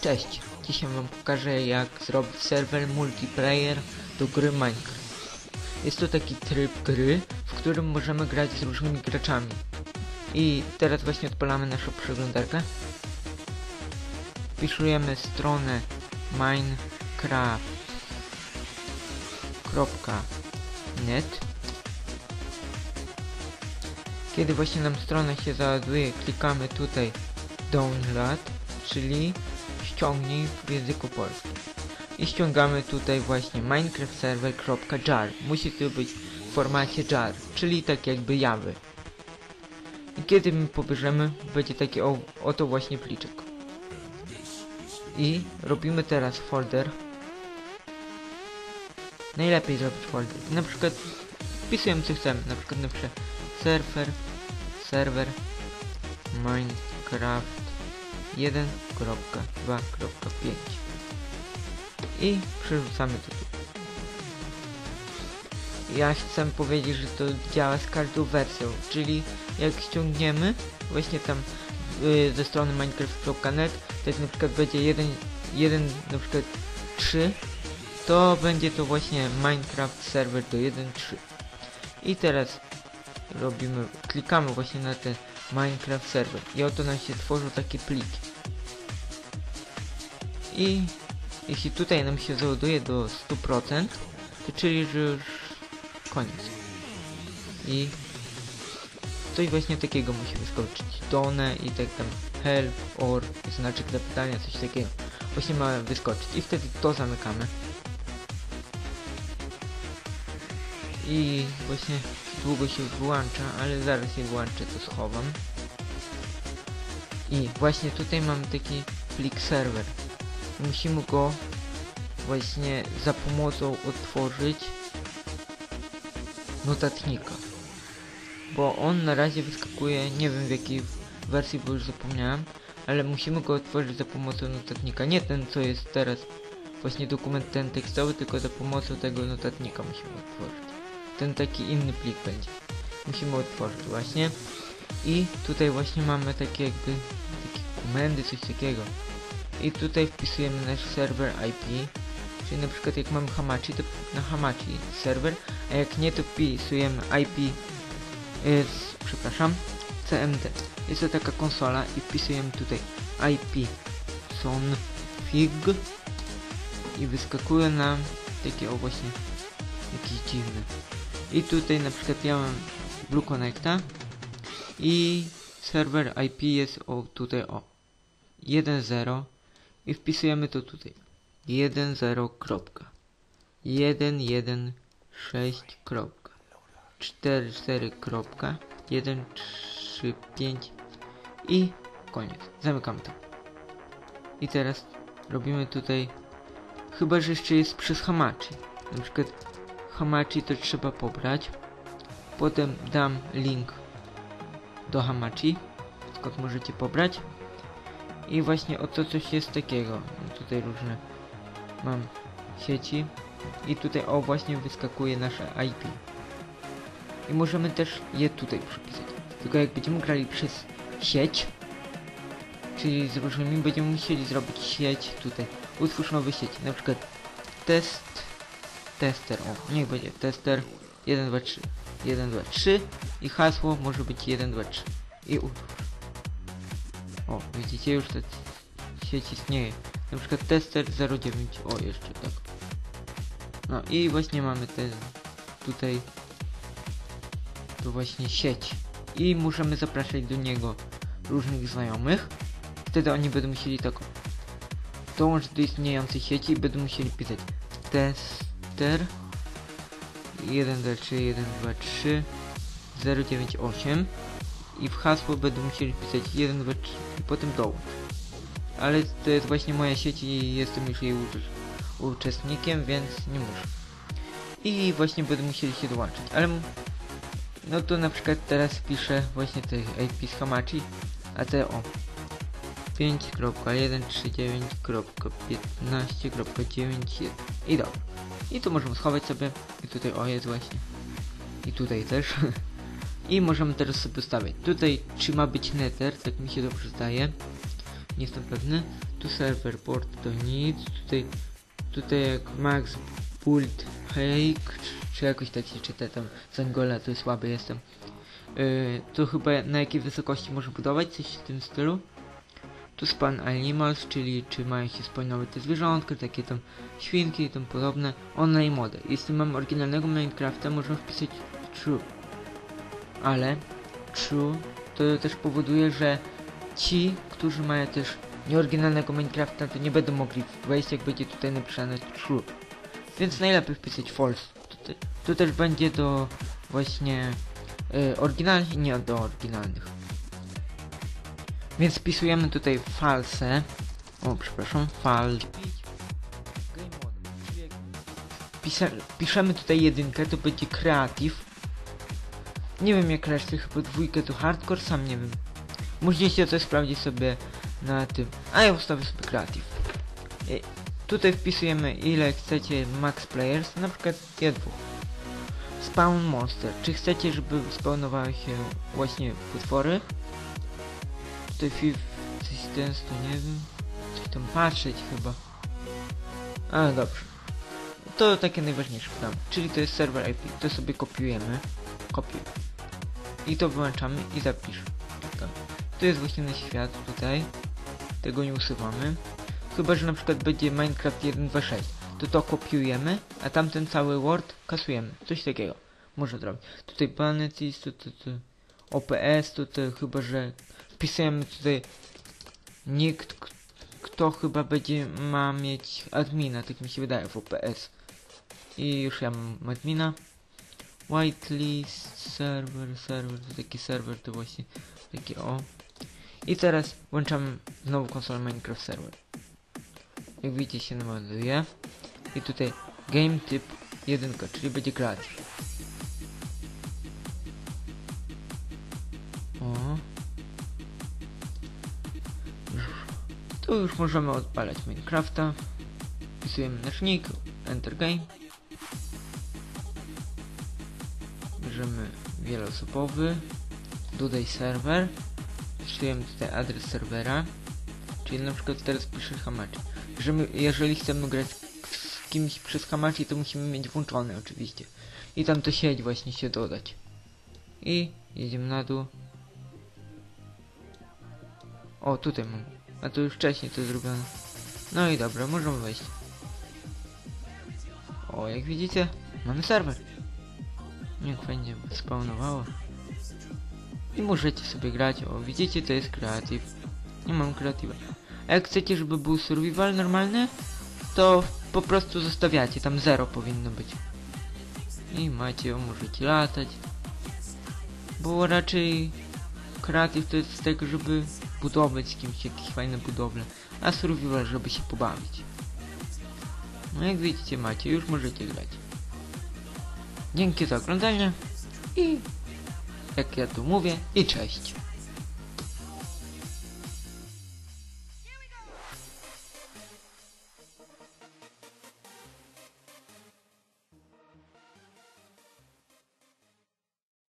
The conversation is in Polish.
Cześć! Dzisiaj wam pokażę jak zrobić serwer multiplayer do gry Minecraft. Jest to taki tryb gry, w którym możemy grać z różnymi graczami. I teraz właśnie odpalamy naszą przeglądarkę. Wpisujemy stronę minecraft.net Kiedy właśnie nam strona się załaduje, klikamy tutaj download, czyli ściągnij w języku polskim. I ściągamy tutaj właśnie minecraftserver.jar. Musi to być w formacie jar, czyli tak jakby jawy. I kiedy my pobierzemy, będzie taki o, oto właśnie pliczek. I robimy teraz folder. Najlepiej zrobić folder. Na przykład wpisujemy co chcemy, na przykład napiszę serwer, serwer, Minecraft 1.2.5 i przerzucamy to tu. Ja chcę powiedzieć, że to działa z każdą wersją, czyli jak ściągniemy właśnie tam yy, ze strony minecraft.net, to jak na przykład będzie 1, 1 na przykład 3, to będzie to właśnie Minecraft serwer do 1.3. I teraz robimy, klikamy właśnie na ten Minecraft serwer i oto nam się tworzą takie pliki. I jeśli tutaj nam się załaduje do 100%, to czyli, że już koniec. I coś właśnie takiego musi wyskoczyć. Done i tak tam help or znaczek zapytania, coś takiego. Właśnie ma wyskoczyć i wtedy to zamykamy. I właśnie długo się wyłącza, ale zaraz je włączę, to schowam. I właśnie tutaj mamy taki plik serwer. Musimy go właśnie za pomocą otworzyć notatnika. Bo on na razie wyskakuje, nie wiem w jakiej wersji, bo już zapomniałem, ale musimy go otworzyć za pomocą notatnika. Nie ten, co jest teraz właśnie dokument ten tekstowy, tylko za pomocą tego notatnika musimy otworzyć. Ten taki inny plik będzie. Musimy otworzyć właśnie. I tutaj właśnie mamy takie jakby takie komendy, coś takiego. I tutaj wpisujemy nasz serwer IP. Czyli na przykład jak mamy Hamachi, to na Hamachi serwer, a jak nie to wpisujemy IP jest, przepraszam, CMD. Jest to taka konsola i wpisujemy tutaj IP sonfig i wyskakuje nam takie o właśnie jakiś dziwny. I tutaj na przykład ja mam Blue Connecta i serwer IP jest o tutaj o 1.0 i wpisujemy to tutaj 1.0 kropka 1.1.6 kropka 4.4 kropka 1.3.5 i koniec. Zamykamy to. I teraz robimy tutaj chyba, że jeszcze jest przez Hamachi. Na przykład Hamachi to trzeba pobrać. Potem dam link do Hamachi, skąd możecie pobrać. I właśnie oto coś jest takiego. No tutaj różne mam sieci. I tutaj o właśnie wyskakuje nasze IP. I możemy też je tutaj przypisać. Tylko jak będziemy grali przez sieć, czyli z różnymi, będziemy musieli zrobić sieć tutaj. Utwórz nowy sieć. Na przykład test tester. O, niech będzie tester 1, 2, 3. 1, 2, 3 i hasło może być 1, 2, 3 i utwórz. O, widzicie już te sieć istnieje. Na przykład tester 09. O, jeszcze tak. No i właśnie mamy te tutaj to właśnie sieć. I możemy zapraszać do niego różnych znajomych. Wtedy oni będą musieli tak dołączyć do istniejącej sieci i będą musieli pisać tester 1, 2, 3, 1, 2, 3 098 i w hasło będą musieli pisać 1, 2, 3 i potem dołącz. Ale to jest właśnie moja sieć i jestem już jej uczestnikiem, więc nie muszę. I właśnie będą musieli się dołączyć, ale no to na przykład teraz piszę właśnie te IP z Hamachi, a te o. 5.139.15.91 i dobra. I tu możemy schować sobie. I tutaj o jest właśnie. I tutaj też. I możemy teraz sobie ustawiać. Tutaj czy ma być nether, tak mi się dobrze zdaje. Nie jestem pewny. Tu server port to nic, tutaj, tutaj jak max build hake, czy, czy jakoś tak się czyta tam z Angola, to słaby jestem. Yy, tu chyba na jakiej wysokości może budować, coś w tym stylu. Tu spawn animals, czyli czy mają się spawnować te zwierzątka, takie tam świnki i tym podobne. Online mody. Jeśli mam oryginalnego Minecrafta, można wpisać true. Ale true to też powoduje, że ci, którzy mają też nieoryginalnego Minecrafta, to nie będą mogli wejść, jak będzie tutaj napisane true. Więc najlepiej wpisać false. Te- tu też będzie do właśnie y, oryginalnych i nie do oryginalnych. Więc wpisujemy tutaj false. O, przepraszam, fal. Piszemy tutaj jedynkę, to będzie creative. Nie wiem jak reszty, chyba dwójkę to hardcore, sam nie wiem. Musicie to sprawdzić sobie na tym. A ja ustawię sobie creative. Tutaj wpisujemy ile chcecie max players, na przykład ja dwóch. Spawn monster. Czy chcecie, żeby spawnowały się właśnie potwory? Tutaj fifth distance to nie wiem. Coś tam patrzeć chyba. A dobrze. To takie najważniejsze tam. Czyli to jest serwer IP. To sobie kopiujemy. Kopiuj. I to wyłączamy i zapisz. Tak. Tu jest właśnie nasz świat tutaj. Tego nie usuwamy. Chyba, że na przykład będzie Minecraft 1.2.6. To to kopiujemy, a tamten cały Word kasujemy. Coś takiego. Może zrobić. Tutaj Planetis, to, to, to OPS, to chyba, że wpisujemy tutaj nikt, kto chyba będzie ma mieć admina, tak mi się wydaje w OPS. I już ja mam admina. Whitelist, server, serwer, to taki serwer to właśnie taki o. I teraz włączamy znowu konsolę Minecraft Server. Jak widzicie się naładuje. I tutaj game typ 1, czyli będzie creative. Tu już możemy odpalać Minecrafta. Wpisujemy nasz nick, enter game. Bierzemy wieloosobowy. Dodaj serwer. Wpisujemy tutaj adres serwera. Czyli na przykład teraz piszę hamachi. Że my, jeżeli chcemy grać z kimś przez hamachi, to musimy mieć włączone oczywiście. I tam to sieć właśnie się dodać. I jedziemy na dół. O, tutaj mam. A to już wcześniej to zrobione. No i dobra, możemy wejść. O, jak widzicie, mamy serwer. Niech będzie spawnowało. I możecie sobie grać. O, widzicie, to jest creative. Nie mam creative. A jak chcecie, żeby był survival normalny, to po prostu zostawiacie. Tam zero powinno być. I macie, możecie latać. Bo raczej creative to jest z tego, żeby budować z kimś jakieś fajne budowle. A survival, żeby się pobawić. No jak widzicie, macie, już możecie grać. Dzięki za oglądanie i jak ja tu mówię i cześć.